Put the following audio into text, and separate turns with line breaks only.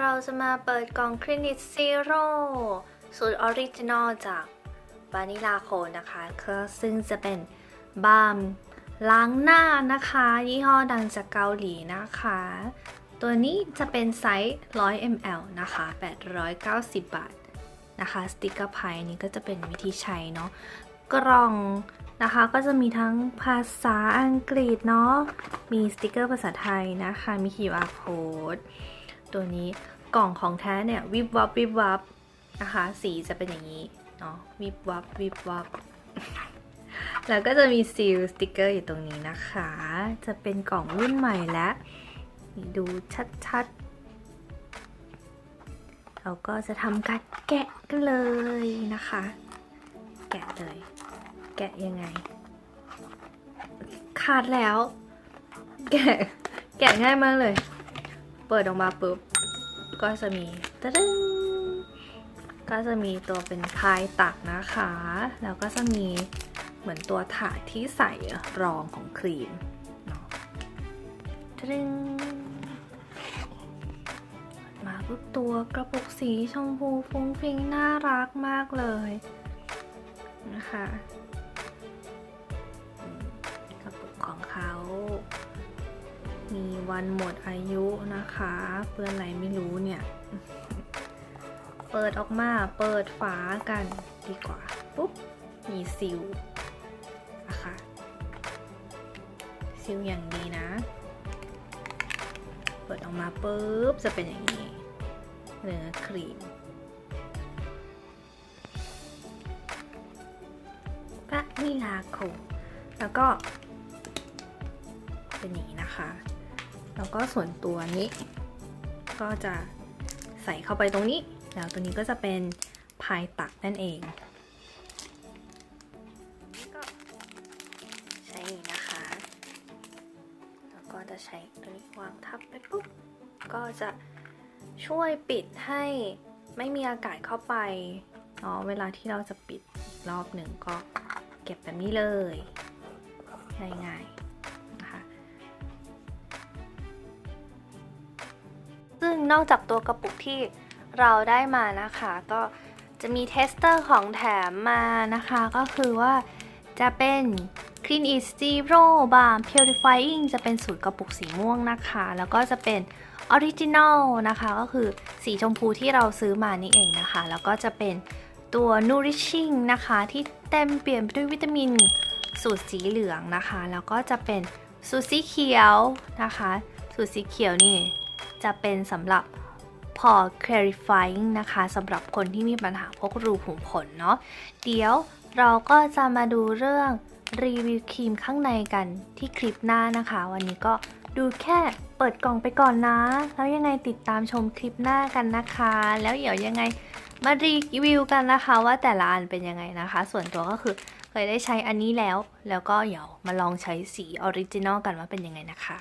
เราจะมาเปิดกล่อง Clinic Zero สูตรออริจินอลจากวานิลาโคนนะคะก็ซึ่งจะเป็นบาล์มล้างหน้านะคะ ยี่ห้อดังจากเกาหลีนะคะ ตัวนี้จะเป็นไซส์ 100 ml นะคะ 890 บาทนะคะ สติกเกอร์ไพนี้ก็จะเป็นวิธีใช้เนาะกล่องนะคะก็จะมีทั้งภาษาอังกฤษเนาะ มีสติกเกอร์ภาษาไทยนะคะ มี QR code ตัวนี้กล่องของแท้เนี่ยวิบวับวิบวับนะคะ สีจะเป็นอย่างนี้เนาะวิบวับวิบวับแล้วก็จะมีซีลสติกเกอร์อยู่ตรงนี้นะคะ จะเป็นกล่องรุ่นใหม่แล้วดูชัดๆ เราก็จะทำการแกะกันเลยนะคะ แกะเลย แกะยังไง ขาดแล้ว แกะ แกะง่ายมากเลย เปิดออกมาปุ๊บ ก็จะมีตะดึงก็จะมีตัวเป็นพายตักนะคะ แล้วก็จะมีเหมือนตัวถาดที่ใส่รองของครีมเนาะตะดึงมาปุ๊บตัวกระปุกสีชมพูฟุ้งฟิ้งน่ารักมากเลยนะคะกระปุกของเขา มีวันหมดอายุนะคะ เปื้อนอะไรไม่รู้เนี่ย เปิดออกมาเปิดฝากันดีกว่า ปุ๊บ มีซิลนะคะซิลอย่างดีนะ เปิดออกมาปุ๊บ จะเป็นอย่างนี้เนื้อครีมวานิลาโคแล้วก็เป็นอย่างนี้นะคะ แล้วก็ส่วนตัวนี้ ก็จะใส่เข้าไปตรงนี้ แล้วตัวนี้ก็จะเป็นพายตักนั่นเองก็ใช่นี้นะคะ แล้วก็จะใช้ตัวนี้วางทับไปปุ๊บ ก็จะช่วยปิดให้ไม่มีอากาศเข้าไปเนาะเวลาที่เราจะปิดอีกรอบหนึ่งก็เก็บแบบนี้เลยง่ายๆ นอกจากตัวกระปุกที่เราได้มานะคะ ก็จะมีเทสเตอร์ของแถมมานะคะ ก็คือว่าจะเป็น Clean e Zero Balm Purifying จะเป็นสูตรกระปุกสีม่วงนะคะ แล้วก็จะเป็น Original นะคะ ก็คือสีชมพูที่เราซื้อมานี่เองนะคะ แล้วก็จะเป็นตัว Nourishing นะคะ ที่เต็มเปลี่ยนไปด้วยวิตามินสูตรสีเหลืองนะคะ แล้วก็จะเป็นสูตรสีเขียวนะคะ สูตรสีเขียวนี่ จะเป็นสำหรับ pore clarifying นะคะสำหรับคนที่มีปัญหาพวกรูขุมขนเนาะเดี๋ยวเราก็จะมาดูเรื่องรีวิวครีมข้างในกันที่คลิปหน้านะคะ วันนี้ก็ดูแค่เปิดกล่องไปก่อนนะ แล้วยังไงติดตามชมคลิปหน้ากันนะคะ แล้วเดี๋ยวยังไงมารีวิวกันนะคะ ว่าแต่ละอันเป็นยังไงนะคะ ส่วนตัวก็คือเคยได้ใช้อันนี้แล้ว แล้วก็เดี๋ยวมาลองใช้สีออริจินอลกันว่าเป็นยังไงนะคะ